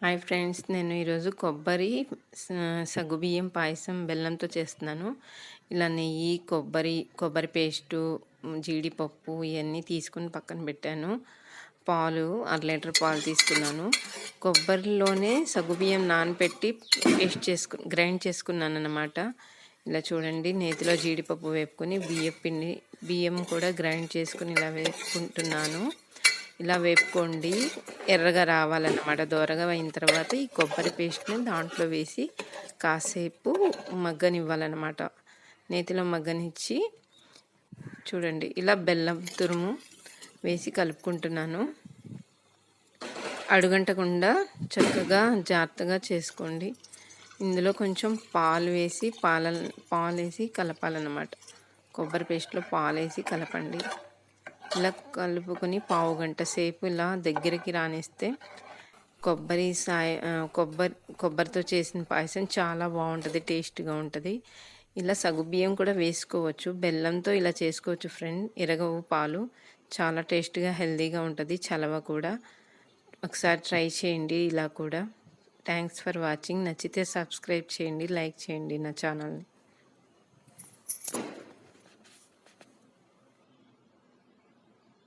Hi friends నేను ఈరోజు కొబ్బరి సగ్గుబియ్యం పాయసం బెల్లంతో చేస్తున్నాను. ఇలా నెయ్యి కొబ్బరి కొబ్బరి పేస్టు జీడిపప్పు ఇవన్నీ తీసుకుని పక్కన పెట్టాను. పాలు అర లీటర్ పాలు తీసుకున్నాను. కొబ్బరిలోనే సగ్గుబియ్యం నానబెట్టి పేస్ట్ చేసుకు గ్రైండ్ చేసుకున్నాను అన్నమాట. ఇలా చూడండి నేతిలో జీడిపప్పు వేపుకొని బియ్యం పిండి బియ్యం కూడా గ్రైండ్ చేసుకుని ఇలా వేపుకుంటున్నాను. ఇలా వేపుకోండి. ఎర్రగా రావాలన్నమాట. దోరగా అయిన తర్వాత ఈ కొబ్బరి పేస్ట్ని దాంట్లో వేసి కాసేపు మగ్గనివ్వాలన్నమాట. నేతిలో మగ్గనిచ్చి చూడండి ఇలా బెల్లం తురుము వేసి కలుపుకుంటున్నాను. అడుగంటకుండా చక్కగా జాగ్రత్తగా చేసుకోండి. ఇందులో కొంచెం పాలు వేసి పాల పాలు వేసి కలపాలన్నమాట. కొబ్బరి పేస్ట్లో పాలు వేసి కలపండి. ఇలా కలుపుకొని పావు గంట సేపు ఇలా దగ్గరికి రానిస్తే కొబ్బరి సాయ కొబ్బరి కొబ్బరితో చేసిన పాయసం చాలా బాగుంటుంది టేస్ట్గా ఉంటుంది. ఇలా సగుబియ్యం కూడా వేసుకోవచ్చు. బెల్లంతో ఇలా చేసుకోవచ్చు ఫ్రెండ్ ఎరగవు పాలు. చాలా టేస్ట్గా హెల్తీగా ఉంటుంది. చలవ కూడా. ఒకసారి ట్రై చేయండి ఇలా కూడా. థ్యాంక్స్ ఫర్ వాచింగ్ నచ్చితే సబ్స్క్రైబ్ చేయండి లైక్ చేయండి నా ఛానల్ని